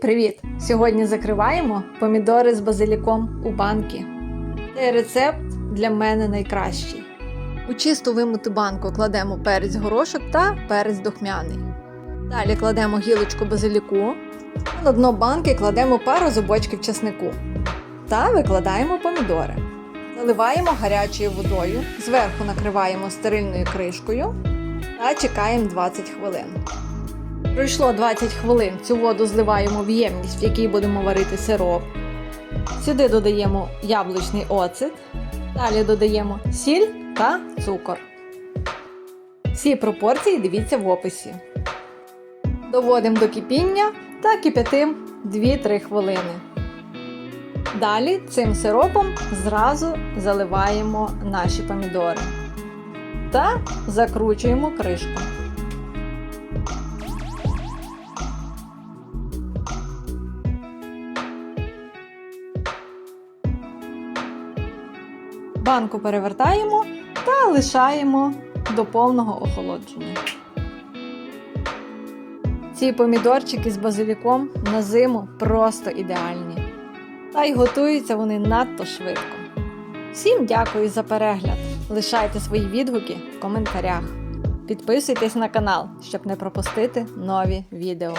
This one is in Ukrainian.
привіт! Сьогодні закриваємо помідори з базиліком у банки. Цей рецепт для мене найкращий. У чисту вимиту банку кладемо перець горошок та перець духмяний. Далі кладемо гілочку базиліку. На дно банки кладемо пару зубочків чеснику. Та викладаємо помідори. Заливаємо гарячою водою, зверху накриваємо стерильною кришкою та чекаємо 20 хвилин. Пройшло 20 хвилин. Цю воду зливаємо в ємність, в якій будемо варити сироп. Сюди додаємо яблучний оцет. Далі додаємо сіль та цукор. Всі пропорції дивіться в описі. Доводимо до кипіння та кип'ятим 2-3 хвилини. Далі цим сиропом зразу заливаємо наші помідори та закручуємо кришку. Банку перевертаємо та лишаємо до повного охолодження. Ці помідорчики з базиліком на зиму просто ідеальні. Та й готуються вони надто швидко. Всім дякую за перегляд! Лишайте свої відгуки в коментарях. Підписуйтесь на канал, щоб не пропустити нові відео.